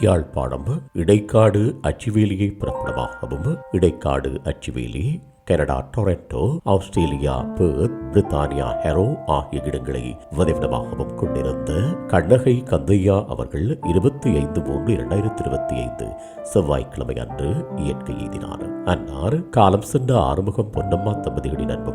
யாழ்ப்பாணம் இடைக்காடு அச்சுவேலியை பிறப்பிடமாகவும் Idaikkadu Achchuveli Canada Toronto Australia Perth பிரித்தானியா Harrow ஆகிய இடங்களை வதிவிடமாகவும் கொண்டிருந்த கண்ணகை கந்தையா அவர்கள் இருபத்தி ஐந்து மூன்று இரண்டாயிரத்தி இருபத்தி ஐந்து செவ்வாய்க்கிழமை அன்று இயற்கை எய்தினார். அன்னார் காலம் சென்ற ஆறுமுகம் பொன்னம்மா தம்பதிகளின் அன்பு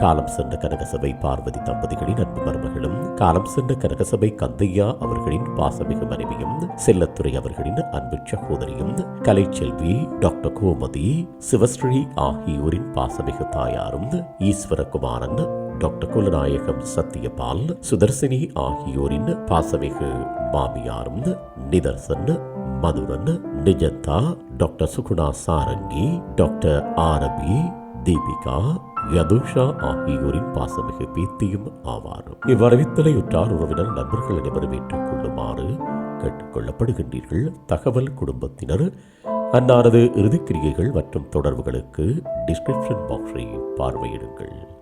காலம் சென்ற கனகசபை பார்வதி தம்பதிகளின் அன்பு மருமகளும் காலம் சென்ற கனகசபை கந்தையா அவர்களின் பாசமிகு மனைவியும் செல்லத்துறை அவர்களின் அன்பு சகோதரியும் கலைச்செல்வி டாக்டர் கோமதி சிவஸ்ரீ ஆகியோரின் பாசமிகு தாயாரும் ஈஸ்வரகுமாரன் டாக்டர் குலநாயகம் சத்யபால் சுதர்சினி ஆகியோரின் பாசமிகு மாமியாரும் நிதர்சன் மதுரன் நிஜந்தா டாக்டர் சுகுணா சாரங்கி டாக்டர் ஆரபி தீபிகா யதுஷா ஆகியோரின் பாசமிகு பீத்தியும் ஆவார் இவ்வரவித்தலை உற்றார் உறவினர் நண்பர்கள் அனைவரும் ஏற்றுக் கொள்ளுமாறு கேட்டுக்கொள்ளப்படுகின்றீர்கள். தகவல் குடும்பத்தினர் அன்னாரது இறுதிக்கிரியைகள் மற்றும் தொடர்புகளுக்கு டிஸ்கிரிப்ஷன் பாக்ஸை பார்வையிடுங்கள்.